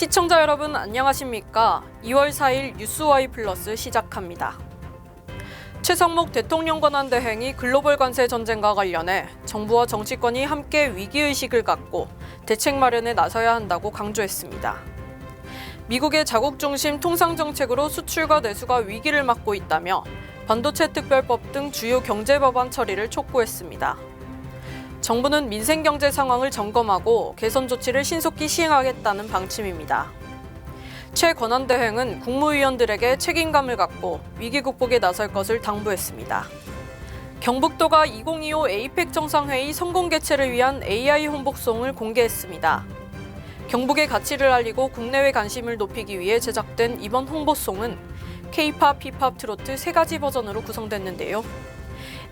시청자 여러분 안녕하십니까? 2월 4일 뉴스와이 플러스 시작합니다. 최성목 대통령 권한 대행이 글로벌 관세 전쟁과 관련해 정부와 정치권이 함께 위기 의식을 갖고 대책 마련에 나서야 한다고 강조했습니다. 미국의 자국 중심 통상 정책으로 수출과 내수가 위기를 맞고 있다며 반도체 특별법 등 주요 경제 법안 처리를 촉구했습니다. 정부는 민생 경제 상황을 점검하고 개선 조치를 신속히 시행하겠다는 방침입니다. 최 권한대행은 국무위원들에게 책임감을 갖고 위기 극복에 나설 것을 당부했습니다. 경북도가 2025 에이펙 정상회의 성공 개최를 위한 AI 홍보송을 공개했습니다. 경북의 가치를 알리고 국내외 관심을 높이기 위해 제작된 이번 홍보송은 K-팝, 힙합, 트로트 세 가지 버전으로 구성됐는데요.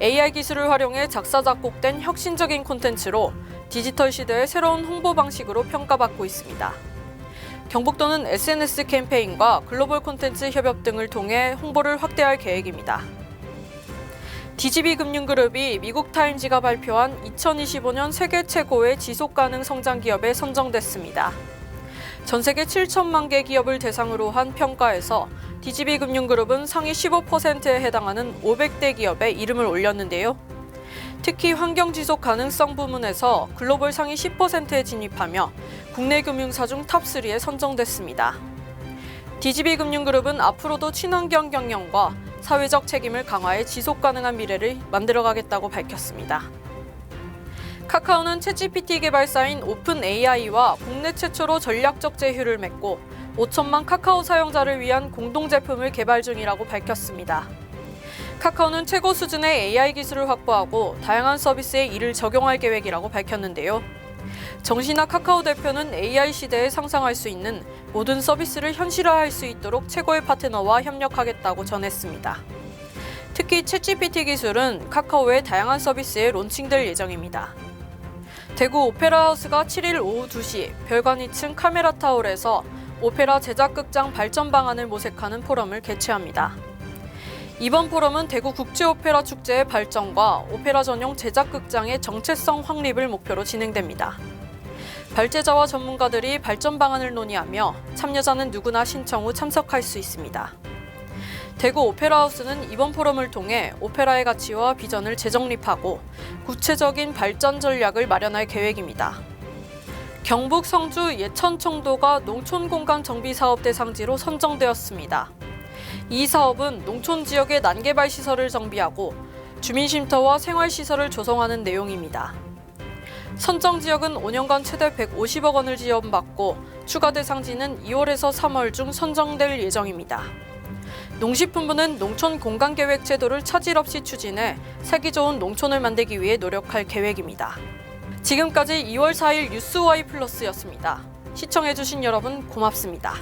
AI 기술을 활용해 작사 작곡된 혁신적인 콘텐츠로 디지털 시대의 새로운 홍보 방식으로 평가받고 있습니다. 경북도는 SNS 캠페인과 글로벌 콘텐츠 협업 등을 통해 홍보를 확대할 계획입니다. DGB 금융그룹이 미국 타임지가 발표한 2025년 세계 최고의 지속 가능 성장 기업에 선정됐습니다. 전 세계 7천만 개 기업을 대상으로 한 평가에서 DGB 금융그룹은 상위 15%에 해당하는 500대 기업에 이름을 올렸는데요. 특히 환경 지속 가능성 부문에서 글로벌 상위 10%에 진입하며 국내 금융사 중 탑3에 선정됐습니다. DGB 금융그룹은 앞으로도 친환경 경영과 사회적 책임을 강화해 지속 가능한 미래를 만들어가겠다고 밝혔습니다. 카카오는 챗GPT 개발사인 오픈 AI와 국내 최초로 전략적 제휴를 맺고 5천만 카카오 사용자를 위한 공동 제품을 개발 중이라고 밝혔습니다. 카카오는 최고 수준의 AI 기술을 확보하고 다양한 서비스에 이를 적용할 계획이라고 밝혔는데요. 정신아 카카오 대표는 AI 시대에 상상할 수 있는 모든 서비스를 현실화할 수 있도록 최고의 파트너와 협력하겠다고 전했습니다. 특히 챗GPT 기술은 카카오의 다양한 서비스에 론칭될 예정입니다. 대구 오페라 하우스가 7일 오후 2시 별관 2층 카메라 타월에서 오페라 제작극장 발전 방안을 모색하는 포럼을 개최합니다. 이번 포럼은 대구 국제오페라 축제의 발전과 오페라 전용 제작극장의 정체성 확립을 목표로 진행됩니다. 발제자와 전문가들이 발전 방안을 논의하며 참여자는 누구나 신청 후 참석할 수 있습니다. 대구 오페라 하우스는 이번 포럼을 통해 오페라의 가치와 비전을 재정립하고 구체적인 발전 전략을 마련할 계획입니다. 경북 성주 예천청도가 농촌 공간 정비 사업 대상지로 선정되었습니다. 이 사업은 농촌 지역의 난개발 시설을 정비하고 주민 쉼터와 생활 시설을 조성하는 내용입니다. 선정 지역은 5년간 최대 150억 원을 지원받고 추가 대상지는 2월에서 3월 중 선정될 예정입니다. 농식품부는 농촌 공간 계획 제도를 차질 없이 추진해 살기 좋은 농촌을 만들기 위해 노력할 계획입니다. 지금까지 2월 4일 뉴스와이 플러스였습니다. 시청해주신 여러분 고맙습니다.